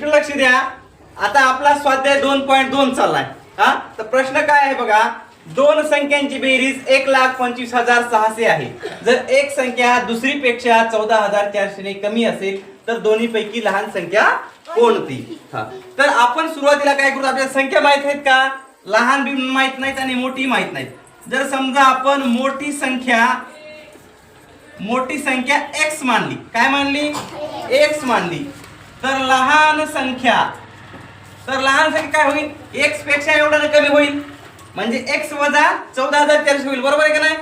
इकडे लक्ष द्या. आता आपला स्वाध्याय दोन पॉईंट दोन चाललाय. हा? तर प्रश्न काय आहे बघा? दोन संख्यांची बेरीज एक लाख पंचवीस हजार सहाशे आहे. जर एक संख्या दुसरी पेक्षा चौदा हजार चारशे कमी असेल तर दोन्ही पैकी लहान संख्या कोणती? हा. तर आपण सुरुवातीला काय करू? आपल्याला संख्या माहीत आहेत का? लहान बी माहीत नाहीत आणि मोठी माहीत नाहीत. जर समजा आपण मोठी संख्या मोठी संख्या एक्स मानली. काय मानली? एक्स मानली. तर लहान संख्या. तर लहान संख्या काय होईल? एक्सपेक्षा एवढं कमी होईल. म्हणजे एक्स वजा चौदा हजार चारशे होईल. बरोबर आहे का नाही?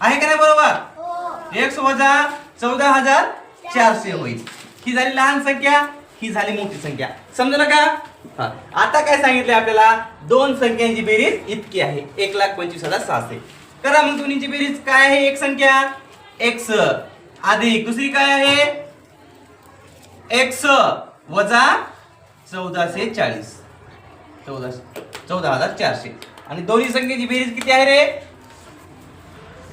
आहे का नाही बरोबर? एक्स वजा चौदा हजार चारशे होईल. ही झाली लहान संख्या ही झाली मोठी संख्या. समजलं का? हा. आता काय सांगितले आपल्याला? दोन संख्यांची बेरीज इतकी आहे. एक लाख पंचवीस हजार सहाशे. करा मग दोन्हीची बेरीज. काय आहे एक संख्या? एक्स अधिक दुसरी काय आहे? एक्स वजा चौदाशे चाळीस. चौदा चौदा हजार चारशे. आणि दोन्ही संख्येची बेरीज किती आहे रे?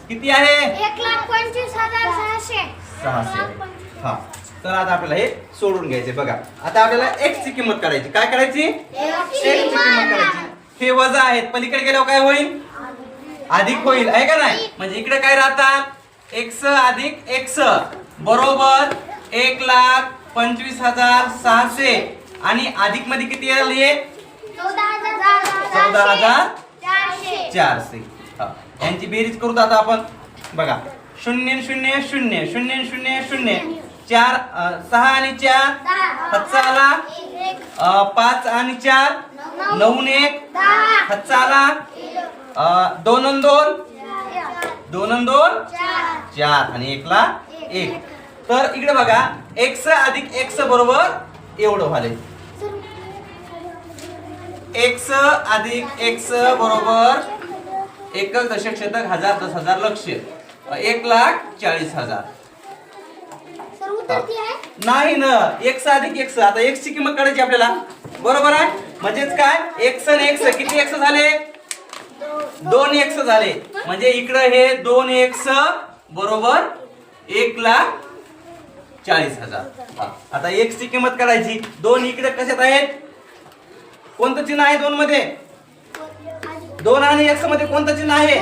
किती आहे? एक लाख पंचवीस हजार सहाशे. सहाशे. हा. तर आता आपल्याला हे सोडून घ्यायचे बघा आता आपल्याला एक्स ची किंमत काढायची. काय करायची एक्स ची किंमत काढायची. हे वजा आहेत. पलीकडे गेल्यावर काय होईल? अधिक होईल. आहे का नाही? म्हणजे इकडे काय राहतात? एक्स अधिक एक्स बरोबर एक लाख पंचवीस हजार सहाशे. आणि अधिकमध्ये किती आले? चौदा हजार चारशे. हा. यांची बेरीज करू आता आपण बघा. शून्य शून्य शून्य शून्य शून्य शून्य. चार सहा आणि चार. हातचा आला एक अ, पाच आणि चार. नऊ. ने एक. हातचा आला दोन दोन. दोन दोन. चार. चार. आणि एकला एक. तर इकडे बघा. एक्स अधिक एक्स बरोबर एवढं झाले. एक्स अधिक एक्स बरोबर एकक दशक शतक हजार दस हजार लक्ष. एक लाख चाळीस हजार. नाही ना एक्स अधिक एक्स. आता एक्स ची किंमत काढायची आपल्याला. बरोबर आहे? म्हणजेच काय? एक्स आणि एक्स. किती एक्स झाले? दोन एक्स झाले. म्हणजे इकडं हे दोन एक्स बरोबर एक लाख चाळीस हजार. आता एक्स ची किंमत काढायची दोन इकडे कशात आहेत? कोणतं चिन्ह आहे दोन मध्ये? दोन आणि एक्समध्ये कोणतं चिन्ह आहे?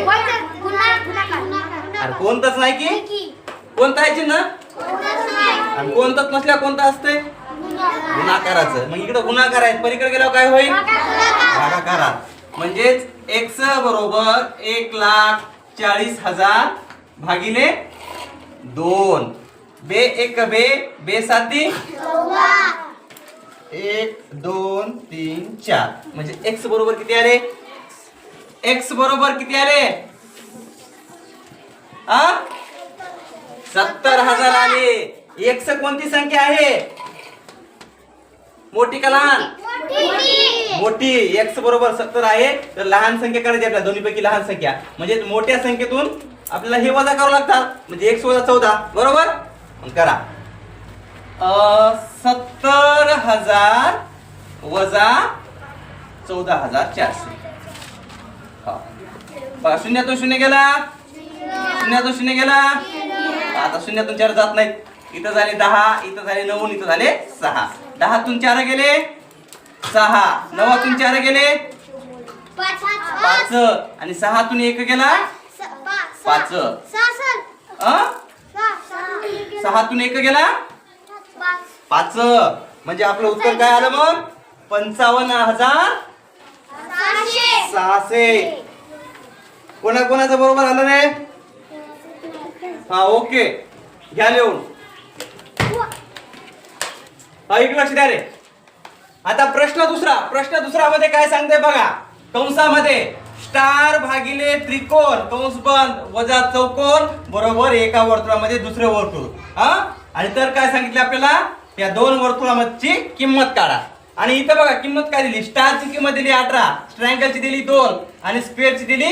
अरे कोणतंच नाही की? कोणतं आहे चिन्ह? आणि कोणतंच नसल्या कोणतं असतंय? गुणाकाराचं. मग इकडे गुणाकार आहेत. पलीकडे गेल्यावर काय होईल? भागाकारा म्हणजेच एक्स बरोबर एक लाख चाळीस हजार भागिले दोन. बे एक बे बे साती. एक दोन तीन चार. म्हणजे एक्स बरोबर किती आले? एक्स बरोबर किती आले? आ? सत्तर हजार आले. एक्स कोणती संख्या आहे? मोठी का लहान? मोठी. एक्स बरोबर सत्तर आहे. तर लहान संख्या काढायची आपल्याला. दोन्हीपैकी लहान संख्या. म्हणजे मोठ्या संख्येतून आपल्याला हे वजा करावं लागतात. म्हणजे एक्स वजा चौदा. बरोबर? करा. सत्तर हजार वजा चौदा हजार चारशे. शून्यातून शून्य गेला. शून्यातून शून्य गेला. आता शून्यातून चार जात नाहीत. इथं झाले दहा इथं झाले नऊ इथं झाले सहा. दहातून चार गेले. सहा. नवातून चार गेले. पाच. आणि सहातून एक गेला. पाच. अं? सहातून एक गेला? पाच. म्हणजे आपलं उत्तर काय आलं मग? पंचावन्न हजार सहाशे. कोणा कोणाचं बरोबर आलं रे? हा ओके. घ्या लिहून. हा इकडे लक्ष द्या रे. आता प्रश्न दुसरा. प्रश्न दुसरा मध्ये काय सांगते बघा? कंसामध्ये. स्टार भागिले त्रिकोण. कंस बंद. वजा चौकोन बरोबर एका वर्तुळामध्ये दुसरे वर्तुळ. हा? आणि तर काय सांगितलं आपल्याला? या दोन वर्तुळामधची किंमत काढा. आणि इथं बघा किंमत काय दिली? स्टारची किंमत दिली अठरा. स्ट्रँगलची दिली दोन. आणि स्क्वेअरची दिली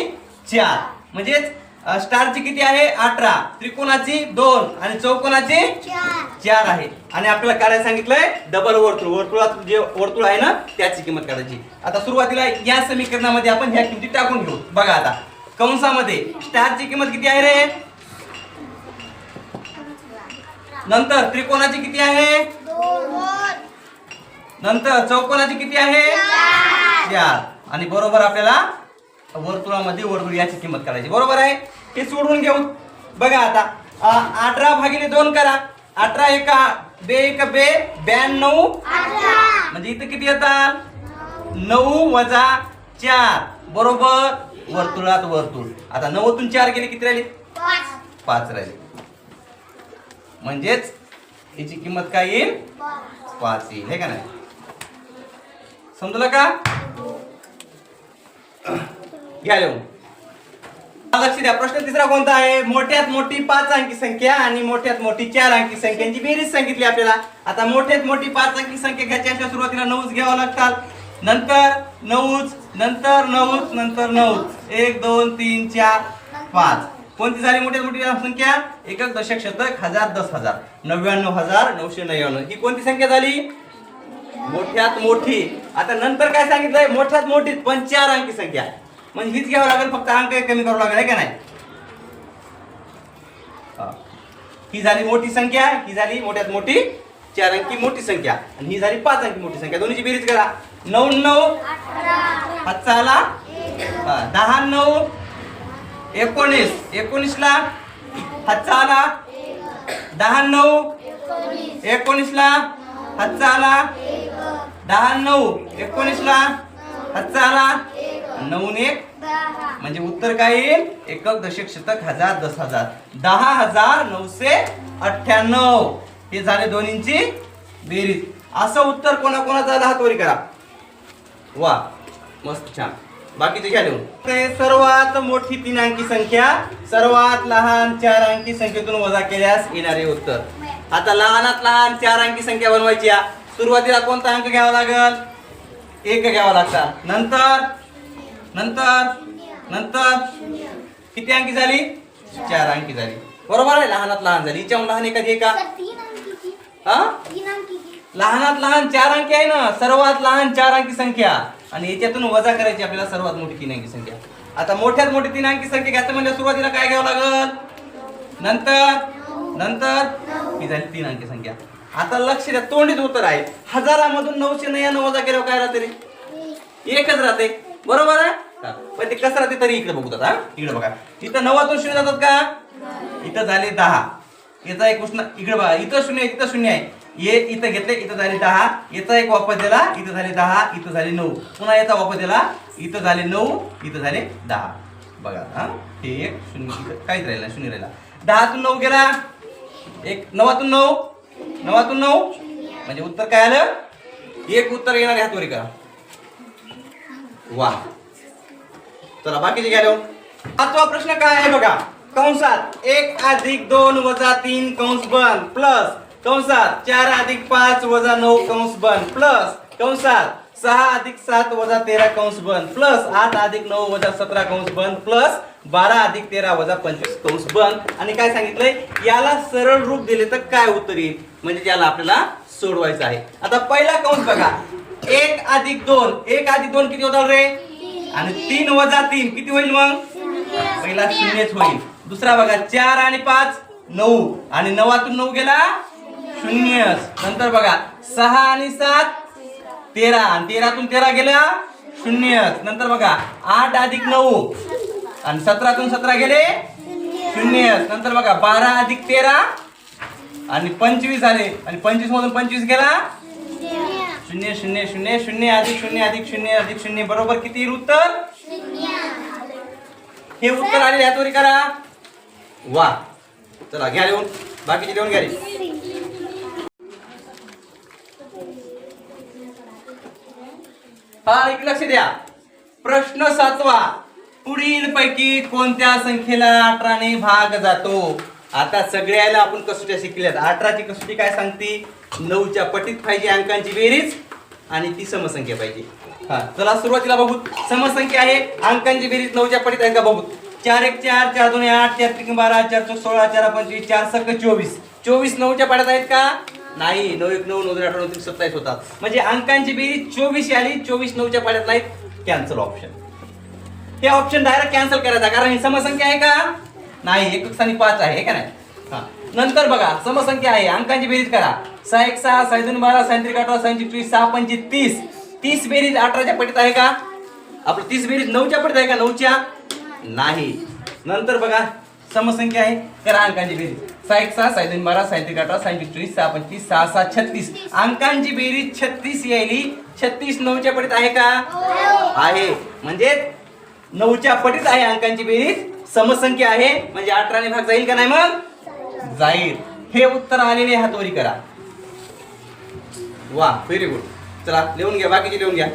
चार. म्हणजेच स्टारची किती आहे? अठरा. त्रिकोणाची दोन आणि चौकोनाची चार आहे. आणि आपल्याला काढायला सांगितलंय? डबल वर्तुळ. वर्तुळात जे वर्तुळ आहे ना त्याची किंमत काढायची. आता सुरुवातीला या समीकरणामध्ये आपण ह्या किमती टाकून घेऊ. बघा आता. कंसामध्ये स्टारची किंमत किती आहे रे? नंतर त्रिकोणाची किती आहे? नंतर चौकोनाची किती आहे? चार. आणि बरोबर आपल्याला वर्तुळामध्ये वर्तुळ याची किंमत करायची. बरोबर आहे? हे सोडून घेऊ बघा आता. अठरा भागिले दोन करा. अठरा एका बे एक बे ब्याण्णव. म्हणजे इथं किती येतात? नऊ वजा चार. बरोबर? वर्तुळात वर्तुळ. आता नऊतून चार गेले किती राहिले? पाच. राहिले. म्हणजेच याची किंमत काय येईल? पाच येईल हे का नाही? समजलं का? घ्या लिहून. लक्ष द्या. प्रश्न तिसरा कोणता आहे? मोठ्यात मोठी पाच अंकी संख्या आणि मोठ्यात मोठी चार अंकी संख्यांची बेरीज सांगितली आपल्याला. आता मोठ्यात मोठी पाच अंकी संख्या घ्यायच्या सुरुवातीला नऊच घ्यावं लागतात. नंतर नऊच नंतर नऊच नंतर नऊच. एक दोन तीन चार पाच. कोणती झाली मोठ्यात मोठी संख्या? एकक दशक शतक हजार दस हजार. नव्याण्णव हजार नऊशे नव्याण्णव. ही कोणती संख्या झाली? मोठ्यात मोठी. आता नंतर काय सांगितलंय? मोठ्यात मोठी पण चार अंकी संख्या. म्हणजे हीच घ्यावं लागेल फक्त अंक कमी करावं लागेल आहे का नाही? ही. झाली मोठी संख्या ही झाली मोठ्यात मोठी चार अंकी मोठी संख्या आणि ही झाली पाच अंकी मोठी संख्या. दोन्हीची बेरीज करा. नऊ नऊ हातचा आला दहा नऊ एकोणीस. एकोणीसला हातचा आला दहा नऊ एकोणीसला हातचा आला दहा नऊ. एकोणीसला नऊ ने एक? म्हणजे उत्तर काय येईल? एकक दशक शतक हजार दस हजार. दहा हजार नऊशे अठ्ठ्याण्णव. हे झाले दोन्हींची बेरीज. असं उत्तर कोणाकोणाचं आलं करा. वा. मस्त छान. बाकीचे घ्या लिहून ते सर्वात मोठी तीन अंकी संख्या सर्वात लहान चार अंकी संख्येतून वजा केल्यास येणारे उत्तर. आता लहानात लहान चार अंकी संख्या बनवायची. सुरुवातीला कोणता अंक घ्यावा लागल? एक घ्यावा लागतात नंतर नंतर? नंतर? किती अंकी झाली? चार अंकी झाली. बरोबर आहे लहानात लहान झाली. हिच्याहून लहान एखादी आहे का हा? लहानात लहान चार अंकी आहे ना सर्वात लहान चार अंकी संख्या. आणि याच्यातून वजा करायची आपल्याला सर्वात मोठी तीन अंकी संख्या. आता मोठ्यात मोठी तीन अंकी संख्या घ्यायचं म्हणजे सुरुवातीला काय घ्यावं लागल? नंतर? नंतर? ही झाली तीन अंकी संख्या. आता लक्ष द्या तोंडीत उत्तर आहे. हजारामधून नऊशे नव्याण्णव वजा केल्यावर काय राहते रे? एकच राहते. बरोबर आहे? पण ते कसं राहते तरी इकडे बघू आता इकडे बघा. इथं नव्वद शून्य जातात का? इथं झाले दहा. याचा एक उष्ण इकडे बघा इथं शून्य आहे, इथं शून्य आहे. ये इथं घेतले इथं झाले दहा. याचा एक वापर दिला इथं झाले दहा इथं झाले नऊ. पुन्हा याचा वापर दिला इथं झाले नऊ इथं झाले दहा. बघा हा? हे एक शून्य काहीच राहिलं शून्य राहिला. दहातून नऊ गेला. एक नवातून नऊ. नवातून नऊ. म्हणजे उत्तर काय आलं? एक उत्तर येणार ह्यात वरी करा वा. चला बाकीचे गेलो हो. सातवा प्रश्न काय आहे बघा. कंसात एक अधिक दोन वजा तीन कंस बंद प्लस कंसात चार अधिक पाच वजा नऊ कंस बंद प्लस कंसात सहा अधिक सात वजा तेरा कंस बंद प्लस आठ अधिक नऊ वजा सतरा कंस बंद प्लस बारा अधिक तेरा वजा पंचवीस कंस बंद आणि काय सांगितलंय? याला सरळ रूप दिले तर काय उत्तर येईल? म्हणजे याला आपल्याला सोडवायचं आहे. आता पहिला कंस बघा. एक अधिक दोन. एक अधिक दोन किती होतात रे? आणि तीन वजा तीन. किती होईल मग? पहिला शून्यच होईल. दुसरा बघा चार आणि पाच नऊ. आणि नवातून नऊ गेला शून्य नंतर बघा सहा आणि सात तेरा. आणि तेरातून तेरा गेला शून्य नंतर बघा आठ अधिक नऊ. आणि सतरातून सतरा गेले शून्य नंतर बघा बारा अधिक तेरा. आणि पंचवीस झाले आणि पंचवीस मधून पंचवीस गेला शून्य शून्य शून्य शून्य अधिक शून्य अधिक शून्य अधिक शून्य. बरोबर किती येईल उत्तर? हे उत्तर आले यातवरी करा. वा. चला घ्या लिहून. बाकीचे लिहून घ्या रे. हा एक लक्ष द्या. प्रश्न सातवा. पुढील पैकी कोणत्या संख्येला अठराने भाग जातो? आता सगळ्याला आपण कसोट्या शिकल्यात. अठराची कसोटी काय सांगते? नऊच्या पटीत पाहिजे अंकांची बेरीज आणि ती समसंख्या पाहिजे. हा चला सुरुवातीला बघू. समसंख्या आहे अंकांची बेरीज नऊच्या पटीत आहे का बघू. चार एक चार चार दोन आठ चार तीन बारा चार चौक सोळा चार पंचवीस चार सक चोवीस. चोवीस नऊच्या पाड्यात आहेत का? नाही नऊ एक नऊ नऊ दोन आठ नऊ सत्तावीस होतात. म्हणजे अंकांची बेरीज चोवीस आली चोवीस नऊच्या पाड्यात नाहीत कॅन्सल ऑप्शन हे ऑप्शन डायरेक्ट कॅन्सल करायचा कारण ही समसंख्या आहे का? नाही एक स्थानी पाच आहे हे का नाही? हा. नंतर बघा समसंख्या आहे अंकांची बेरीज करा. सहा एक सहा सहा दोन बारा सहा त्रिक अठरा सहा चोवीस सहा पंचे तीस. तीस बेरीज अठराच्या पटीत आहे का? आपलं तीस बेरीज नऊच्या पटीत आहे का? नऊच्या? नाही. नंतर बघा समसंख्या आहे करा अंकांची बेरीज. सहा एक सहा सहा दोन बारा सहा त्रिक अठरा सहा चोवीस सहा पंचवीस सहा सहा छत्तीस. अंकांची बेरीज छत्तीस यायली छत्तीस नऊच्या पटीत आहे का? आहे. म्हणजे नऊच्या पटीत आहे अंकांची बेरीज. समसंख्या आहे म्हणजे अठराने भाग जाईल का नाही मग? जाईल. हे उत्तर आलेले हातोरी करा. वा व्हेरी गुड चला लिहून घ्या बाकीचे लिहून घ्या.